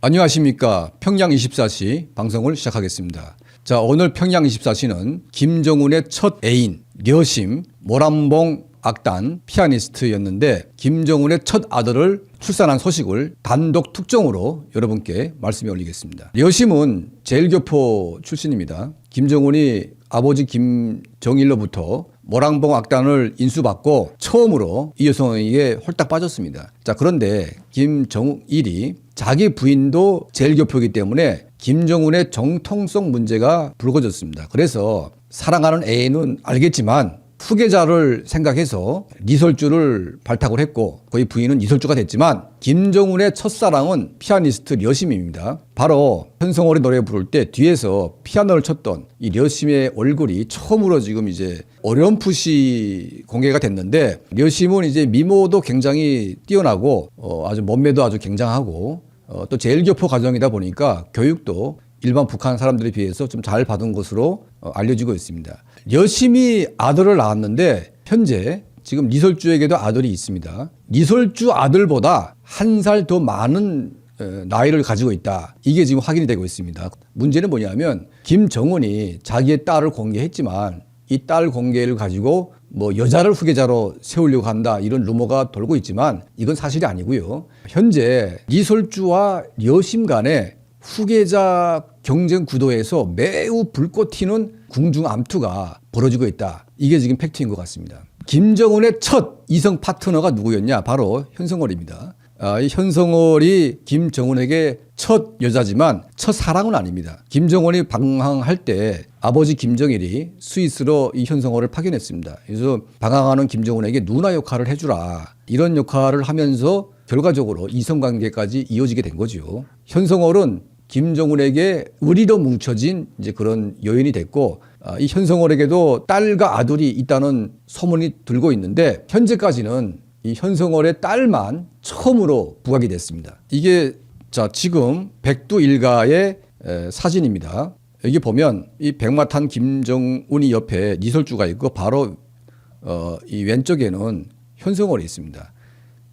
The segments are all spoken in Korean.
안녕하십니까. 평양 24시 방송을 시작하겠습니다. 자, 오늘 평양 24시는 김정은의 첫 애인, 려심, 모란봉 악단 피아니스트였는데 김정은의 첫 아들을 출산한 소식을 단독 특종으로 여러분께 말씀해 올리겠습니다. 려심은 제일교포 출신입니다. 김정은이 아버지 김정일로부터 모랑봉 악단을 인수받고 처음으로 이 여성에게 홀딱 빠졌습니다. 자, 그런데 김정일이 자기 부인도 제일교포이기 때문에 김정은의 정통성 문제가 불거졌습니다. 그래서 사랑하는 애인은 알겠지만 후계자를 생각해서 리설주를 발탁을 했고 거의 부인은 이설주가 됐지만 김정은의 첫사랑은 피아니스트 려심입니다. 바로 현성월이 노래 부를 때 뒤에서 피아노를 쳤던 이 려심의 얼굴이 처음으로 지금 이제 어렴풋이 공개가 됐는데 려심은 이제 미모도 굉장히 뛰어나고 어, 아주 몸매도 아주 굉장하고 어, 또 제일교포 가정이다 보니까 교육도 일반 북한 사람들에 비해서 좀 잘 받은 것으로 어, 알려지고 있습니다. 여심이 아들을 낳았는데 현재 지금 리설주에게도 아들이 있습니다. 리설주 아들보다 한 살 더 많은 어, 나이를 가지고 있다. 이게 지금 확인이 되고 있습니다. 문제는 뭐냐면 김정은이 자기의 딸을 공개했지만 이 딸 공개를 가지고 뭐 여자를 후계자로 세우려고 한다 이런 루머가 돌고 있지만 이건 사실이 아니고요. 현재 리설주와 여심 간에 후계자 경쟁 구도에서 매우 불꽃 튀는 궁중 암투가 벌어지고 있다. 이게 지금 팩트인 것 같습니다. 김정은의 첫 이성 파트너가 누구였냐? 바로 현성월입니다. 아, 이 현성월이 김정은에게 첫 여자지만 첫 사랑은 아닙니다. 김정은이 방황할 때 아버지 김정일이 스위스로 이 현성월을 파견했습니다. 그래서 방황하는 김정은에게 누나 역할을 해주라. 이런 역할을 하면서 결과적으로 이성관계까지 이어지게 된 거죠. 현성월은 김정은에게 의리로 뭉쳐진 이제 그런 여인이 됐고 아, 이 현성월에게도 딸과 아들이 있다는 소문이 들고 있는데 현재까지는 이 현성월의 딸만 처음으로 부각이 됐습니다. 이게 자 지금 백두 일가의 에, 사진입니다. 여기 보면 이 백마탄 김정은이 옆에 니설주가 있고 바로 어, 이 왼쪽에는 현성월이 있습니다.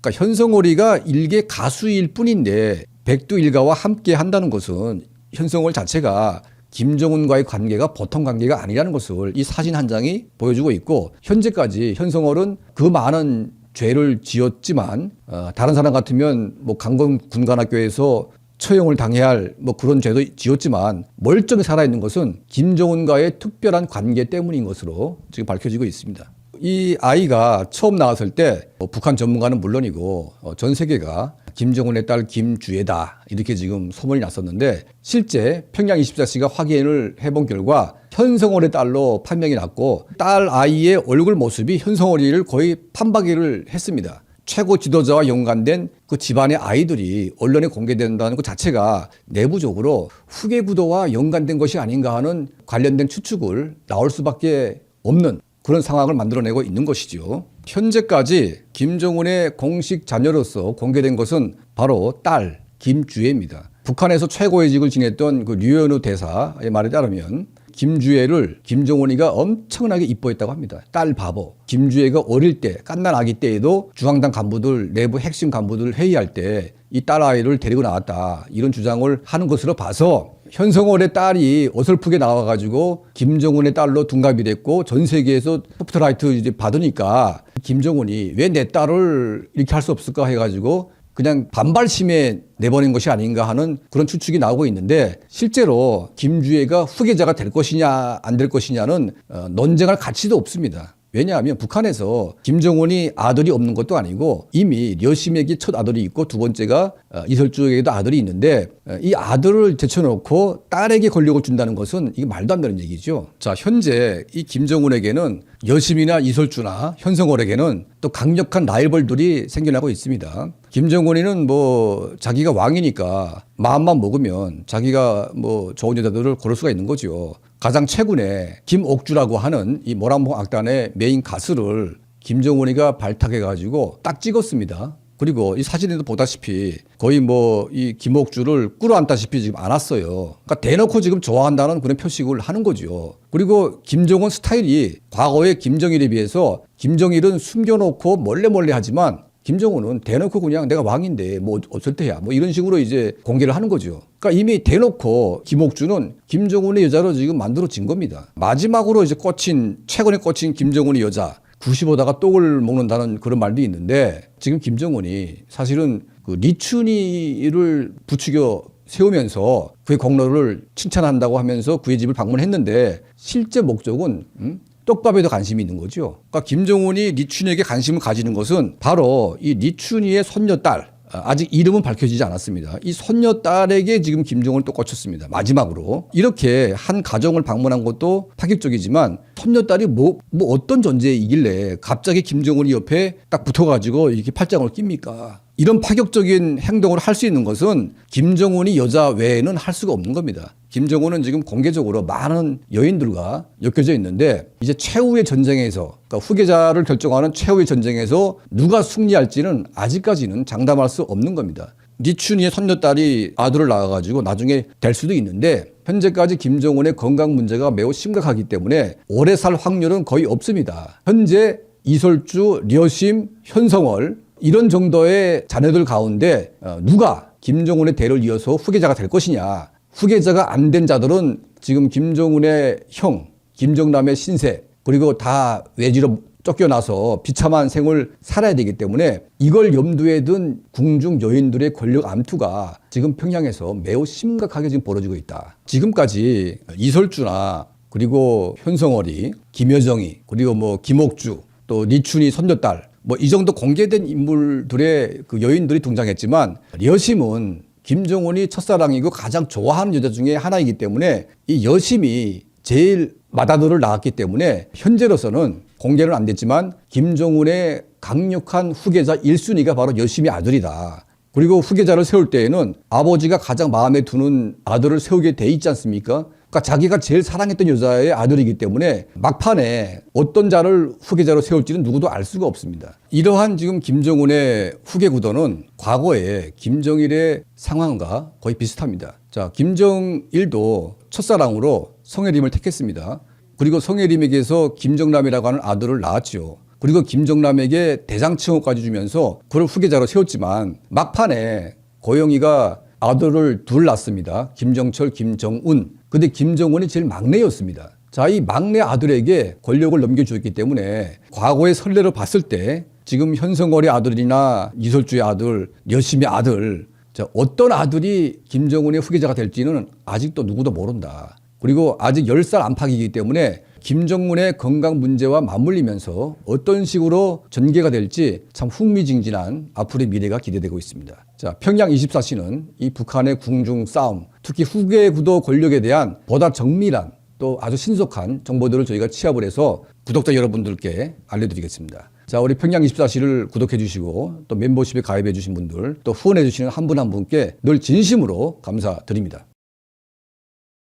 그러니까 현성월이가 일개 가수일 뿐인데 백두 일가와 함께 한다는 것은 현성월 자체가 김정은과의 관계가 보통 관계가 아니라는 것을 이 사진 한 장이 보여주고 있고 현재까지 현성월은 그 많은 죄를 지었지만 어, 다른 사람 같으면 뭐 강건 군관학교에서 처형을 당해야 할 뭐 그런 죄도 지었지만 멀쩡히 살아있는 것은 김정은과의 특별한 관계 때문인 것으로 지금 밝혀지고 있습니다. 이 아이가 처음 나왔을 때 어, 북한 전문가는 물론이고 어, 전 세계가 김정은의 딸 김주애다 이렇게 지금 소문이 났었는데 실제 평양 24시가 확인을 해본 결과 현성월의 딸로 판명이 났고 딸 아이의 얼굴 모습이 현성월이를 거의 판박이를 했습니다. 최고 지도자와 연관된 그 집안의 아이들이 언론에 공개된다는 것 자체가 내부적으로 후계 구도와 연관된 것이 아닌가 하는 관련된 추측을 나올 수밖에 없는 그런 상황을 만들어내고 있는 것이죠. 현재까지 김정은의 공식 자녀로서 공개된 것은 바로 딸 김주애입니다. 북한에서 최고의 직을 지냈던 그 류현우 대사의 말에 따르면 김주애를 김정은이가 엄청나게 이뻐했다고 합니다. 딸 바보. 김주애가 어릴 때, 깐난 아기 때에도 중앙당 간부들, 내부 핵심 간부들 회의할 때 이 딸 아이를 데리고 나왔다. 이런 주장을 하는 것으로 봐서 현성월의 딸이 어설프게 나와가지고 김정은의 딸로 둔갑이 됐고 전 세계에서 소프트라이트 이제 받으니까 김정은이 왜 내 딸을 이렇게 할 수 없을까 해가지고 그냥 반발심에 내보낸 것이 아닌가 하는 그런 추측이 나오고 있는데 실제로 김주애가 후계자가 될 것이냐 안 될 것이냐는 어, 논쟁할 가치도 없습니다. 왜냐하면 북한에서 김정은이 아들이 없는 것도 아니고 이미 려심에게 첫 아들이 있고 두 번째가 어, 이설주에게도 아들이 있는데 어, 이 아들을 제쳐놓고 딸에게 권력을 준다는 것은 이게 말도 안 되는 얘기죠. 자 현재 이 김정은에게는 여심이나 이설주나 현성월에게는 또 강력한 라이벌들이 생겨나고 있습니다. 김정은이는 뭐 자기가 왕이니까 마음만 먹으면 자기가 뭐 좋은 여자들을 고를 수가 있는 거죠. 가장 최근에 김옥주라고 하는 이 모란봉 악단의 메인 가수를 김정은이가 발탁해 가지고 딱 찍었습니다. 그리고 이 사진에도 보다시피 거의 뭐 이 김옥주를 끌어안다시피 지금 안았어요. 그러니까 대놓고 지금 좋아한다는 그런 표식을 하는 거죠. 그리고 김정은 스타일이 과거의 김정일에 비해서 김정일은 숨겨놓고 몰래 몰래 하지만 김정은은 대놓고 그냥 내가 왕인데 뭐 어쩔 때야 뭐 이런 식으로 이제 공개를 하는 거죠. 그러니까 이미 대놓고 김옥주는 김정은의 여자로 지금 만들어진 겁니다. 마지막으로 이제 꽂힌 최근에 꽂힌 김정은의 여자 90보다가 똑을 먹는다는 그런 말도 있는데 지금 김정은이 사실은 그 리춘이를 부추겨 세우면서 그의 공로를 칭찬한다고 하면서 그의 집을 방문했는데 실제 목적은 음? 떡밥에도 관심이 있는 거죠. 그러니까 김정은이 리춘이에게 관심을 가지는 것은 바로 이 리춘이의 손녀딸 아, 아직 이름은 밝혀지지 않았습니다. 이 손녀 딸에게 지금 김정은을 또 꽂혔습니다. 마지막으로 이렇게 한 가정을 방문한 것도 파격적이지만 손녀 딸이 뭐, 뭐 어떤 존재이길래 갑자기 김정은이 옆에 딱 붙어가지고 이렇게 팔짱을 낍니까? 이런 파격적인 행동을 할 수 있는 것은 김정은이 여자 외에는 할 수가 없는 겁니다. 김정은은 지금 공개적으로 많은 여인들과 엮여져 있는데 이제 최후의 전쟁에서 그러니까 후계자를 결정하는 최후의 전쟁에서 누가 승리할지는 아직까지는 장담할 수 없는 겁니다. 니춘이의 손녀딸이 아들을 낳아가지고 나중에 될 수도 있는데 현재까지 김정은의 건강 문제가 매우 심각하기 때문에 오래 살 확률은 거의 없습니다. 현재 이설주, 려심, 현성월 이런 정도의 자녀들 가운데 어, 누가 김정은의 대를 이어서 후계자가 될 것이냐. 후계자가 안 된 자들은 지금 김정은의 형, 김정남의 신세, 그리고 다 외지로 쫓겨나서 비참한 생을 살아야 되기 때문에 이걸 염두에 둔 궁중 여인들의 권력 암투가 지금 평양에서 매우 심각하게 지금 벌어지고 있다. 지금까지 이설주나 그리고 현성월이, 김여정이, 그리고 뭐 김옥주, 또 니춘이 손녀딸 뭐 이 정도 공개된 인물들의 그 여인들이 등장했지만 여심은 김정은이 첫사랑이고 가장 좋아하는 여자 중에 하나이기 때문에 이 여심이 제일 맏아들을 낳았기 때문에 현재로서는 공개는 안 됐지만 김정은의 강력한 후계자 1순위가 바로 여심의 아들이다. 그리고 후계자를 세울 때에는 아버지가 가장 마음에 드는 아들을 세우게 돼 있지 않습니까? 그러니까 자기가 제일 사랑했던 여자의 아들이기 때문에 막판에 어떤 자를 후계자로 세울지는 누구도 알 수가 없습니다. 이러한 지금 김정은의 후계 구도는 과거에 김정일의 상황과 거의 비슷합니다. 자, 김정일도 첫사랑으로 성혜림을 택했습니다. 그리고 성혜림에게서 김정남이라고 하는 아들을 낳았죠. 그리고 김정남에게 대장칭호까지 주면서 그를 후계자로 세웠지만 막판에 고영이가 아들을 둘 낳습니다. 김정철, 김정운. 근데 김정은이 제일 막내였습니다. 자, 이 막내 아들에게 권력을 넘겨주었기 때문에 과거의 선례로 봤을 때 지금 현성월의 아들이나 이설주의 아들, 여심의 아들, 자, 어떤 아들이 김정은의 후계자가 될지는 아직도 누구도 모른다. 그리고 아직 10살 안팎이기 때문에 김정은의 건강 문제와 맞물리면서 어떤 식으로 전개가 될지 참 흥미진진한 앞으로의 미래가 기대되고 있습니다. 자, 평양 24시는 이 북한의 궁중 싸움, 특히 후계 구도 권력에 대한 보다 정밀한 또 아주 신속한 정보들을 저희가 취합을 해서 구독자 여러분들께 알려드리겠습니다. 자, 우리 평양 24시를 구독해 주시고 또 멤버십에 가입해 주신 분들 또 후원해 주시는 한 분한 분께 늘 진심으로 감사드립니다.